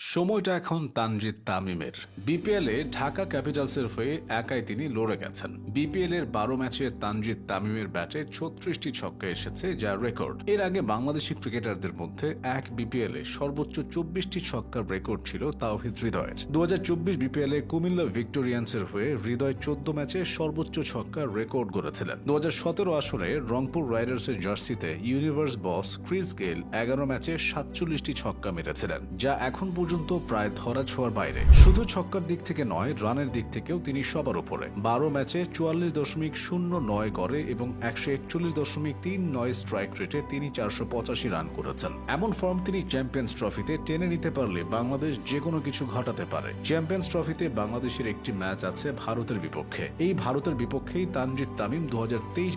সময়টা এখন তানজিদ তামিমের। বিপিএল ঢাকা ক্যাপিটালসের হয়ে একাই তিনি লড়ে গেছেন। বিপিএল এর বারো ম্যাচে তানজিদ তামিমের ব্যাটে ছত্রিশটি ছক্কা এসেছে, যা রেকর্ড। এর আগে বাংলাদেশি ক্রিকেটারদের মধ্যে এক বিপিএল এ সর্বোচ্চ চব্বিশটি ছক্কার রেকর্ড ছিল তাওহিদ হৃদয়ের। দু হাজার চব্বিশ বিপিএল এ কুমিল্লা ভিক্টোরিয়ান্সের হয়ে হৃদয় চোদ্দ ম্যাচে সর্বোচ্চ ছক্কার রেকর্ড গড়েছিলেন। দু হাজার সতেরো আসরে রংপুর রাইডার্সের জার্সিতে ইউনিভার্স বস ক্রিস গেল এগারো ম্যাচে সাতচল্লিশটি ছক্কা মেরেছিলেন, যা এখন পর্যন্ত প্রায় ধরা ছোঁয়ার বাইরে। শুধু ছক্কার দিক থেকে নয়, রানের দিক থেকেও তিনি সবার উপরে। বারো ম্যাচে চুয়াল্লিশ দশমিক শূন্য নয় করে এবং একশো একচল্লিশ দশমিক তিন নয় স্ট্রাইক রেটে তিনি চারশো পঁচাশি রান করেছেন। এমন ফর্ম তিনি চ্যাম্পিয়ন্স ট্রফিতে টেনে নিতে পারলে বাংলাদেশ যে কোনো কিছু ঘটাতে পারে। চ্যাম্পিয়ন্স ট্রফিতে বাংলাদেশের একটি ম্যাচ আছে ভারতের বিপক্ষে। এই ভারতের বিপক্ষেই তানজিদ তামিম দু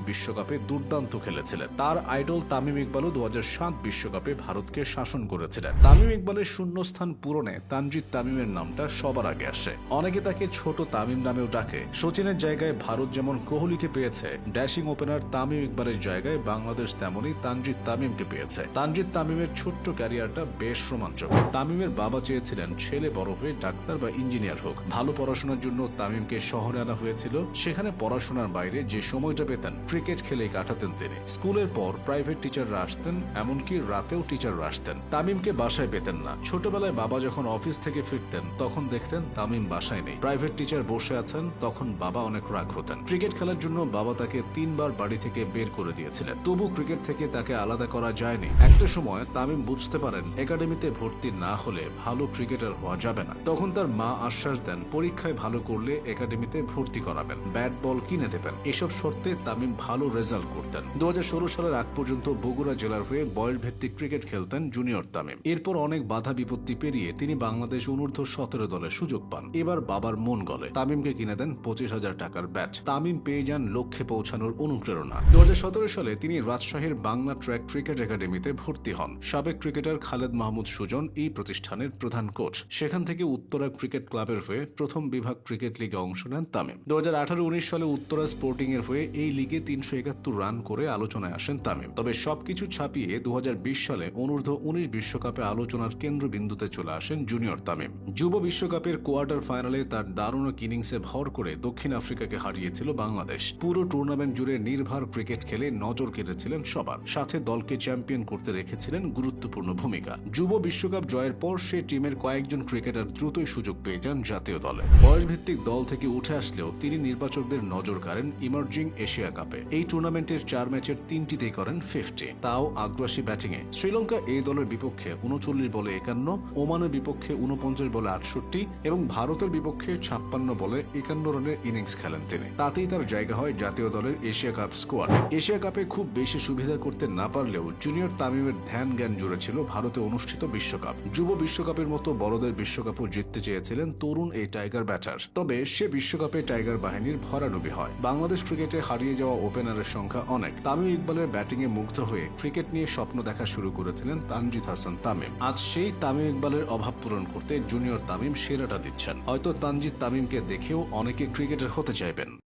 বিশ্বকাপে দুর্দান্ত খেলেছিলেন। তার আইডল তামিম ইকবালও দু বিশ্বকাপে ভারতকে শাসন করেছিলেন। তামিম ইকবালের শূন্যস্থান পূরণে তানজিদ তামিমের নামটা সবার আগে আসে। অনেকে তাকে ছোট তামিম নামেও ডাকে। সচিনের জায়গায় ভারত যেমন কোহলিকে পেয়েছে, ড্যাশিং ওপেনার তামিম ইকবালের জায়গায় বাংলাদেশ তেমনই তানজিদ তামিমকে পেয়েছে। তানজিদ তামিমের ছোট্ট ক্যারিয়ারটা বেশ রোমাঞ্চক। তামিমের বাবা চেয়েছিলেন ছেলে বড় হয়ে ডাক্তার বা ইঞ্জিনিয়ার হোক। ভালো পড়াশোনার জন্য তামিমকে শহরে আনা হয়েছিল। সেখানে পড়াশোনার বাইরে যে সময়টা পেতেন, ক্রিকেট খেলে কাটাতেন তিনি। স্কুলের পর প্রাইভেট টিচাররা আসতেন, এমনকি রাতেও টিচাররা আসতেন। তামিমকে বাসায় পেতেন না। ছোটবেলায় বাবা যখন অফিস থেকে ফিরতেন, তখন দেখতেন তামিম বাসায় নেই। প্রাইভেট টিচার বসে আছেন, তখন বাবা অনেক রাগ হতেন। ক্রিকেট খেলার জন্য বাবা তাকে তিনবার বাড়ি থেকে বের করে দিয়েছিলেন। তবু ক্রিকেট থেকে তাকে আলাদা করা যায়নি। একটা সময় তামিম বুঝতে পারেন, একাডেমিতে ভর্তি না হলে ভালো ক্রিকেটার হওয়া যাবে না। তখন তার মা আশ্বাস দেন, পরীক্ষায় ভালো করলে একাডেমিতে ভর্তি করাবেন। ব্যাট বল কিনে দেবেন। এসব শর্তে তামিম ভালো রেজাল্ট করতেন। দু হাজার ষোলো সালের আগ পর্যন্ত বগুড়া জেলার হয়ে বয়স ভিত্তিক ক্রিকেট খেলতেন জুনিয়র তামিম। এরপর অনেক বাধা বিপত্তি পেরিয়ে তিনি বাংলাদেশ অনূর্ধ্ব সতেরো দলে সুযোগ পান। এবার বাবার মন গলে। তামিমকে কিনে দেন পঁচিশ হাজার টাকার ব্যাট। তামিম পেয়ে যান লক্ষ্যে পৌঁছানোর অনুপ্রেরণা। দু হাজার সতেরো সালে তিনি রাজশাহীর বাংলা ট্র্যাক ক্রিকেট একাডেমিতে ভর্তি হন। সাবেক ক্রিকেটার খালেদ মাহমুদ সুজন এই প্রতিষ্ঠানের প্রধান কোচ। সেখান থেকে উত্তরা ক্রিকেট ক্লাবের হয়ে প্রথম বিভাগ ক্রিকেট লিগে অংশ নেন তামিম। দু হাজার সালে উত্তরা স্পোর্টিং এর হয়ে এই লিগে তিনশো একাত্তর রান করে আলোচনায় আসেন তামিম। তবে সবকিছু ছাপিয়ে দু হাজার বিশ সালে অনূর্ধ্ব উনিশ বিশ্বকাপে আলোচনার কেন্দ্রবিন্দুতে চলে আসেন জুনিয়র তামিম। যুব বিশ্বকাপের কোয়ার্টার ফাইনালে তার দারুণ ইনিংসে ভর করে দক্ষিণ আফ্রিকাকে হারিয়েছিল বাংলাদেশ। পুরো টুর্নামেন্ট জুড়ে নির্ভর ক্রিকেট খেলে নজর কেড়েছিলেন সবার। সাথে দলকে চ্যাম্পিয়ন করতে রেখেছিলেন গুরুত্বপূর্ণ ভূমিকা। যুব বিশ্বকাপ জয়ের পর সে টিমের কয়েকজন ক্রিকেটার দ্রুতই সুযোগ পেয়ে যান জাতীয় দলে। বয়সভিত্তিক দল থেকে উঠে আসলেও তিনি নির্বাচকদের নজর কাড়েন ইমার্জিং এশিয়া কাপে। এই টুর্নামেন্টের চার ম্যাচের তিনটিতেই করেন ফিফটি। তাও আগ্রাসী ব্যাটিংয়ে। শ্রীলঙ্কা এই দলের বিপক্ষে উনচল্লিশ বলে একান্ন ওমানের বিপক্ষে উনপঞ্চাশ বলে আটষট্টি এবং ভারতের বিপক্ষে ছাপ্পান্ন বলে একান্ন রানের ইনিংস খেলেন তিনি। তাতেই তার জায়গা হয় জাতীয় দলের এশিয়া কাপ স্কোয়াড। এশিয়া কাপে খুব বেশি সুবিধা করতে না পারলেও জুনিয়র তামিমের ধ্যান জ্ঞান জুড়ে ছিল ভারতে অনুষ্ঠিত বিশ্বকাপ। যুব বিশ্বকাপের মতো বড়দের বিশ্বকাপও জিততে চেয়েছিলেন তরুণ এই টাইগার ব্যাটার। তবে সে বিশ্বকাপে টাইগার বাহিনীর ভরাডুবি হয়। বাংলাদেশ ক্রিকেটে হারিয়ে যাওয়া ওপেনারের সংখ্যা অনেক। তামিম ইকবালের ব্যাটিংয়ে মুগ্ধ হয়ে ক্রিকেট নিয়ে স্বপ্ন দেখা শুরু করেছিলেন তানজিদ হাসান তামিম। আজ সেই তামিম ইকবালের অভাব পূরণ করতে জুনিয়র তামিম সেরাটা দিচ্ছেন। হয়তো তানজিদ তামিমকে দেখেও অনেকে ক্রিকেটার হতে চাইবেন।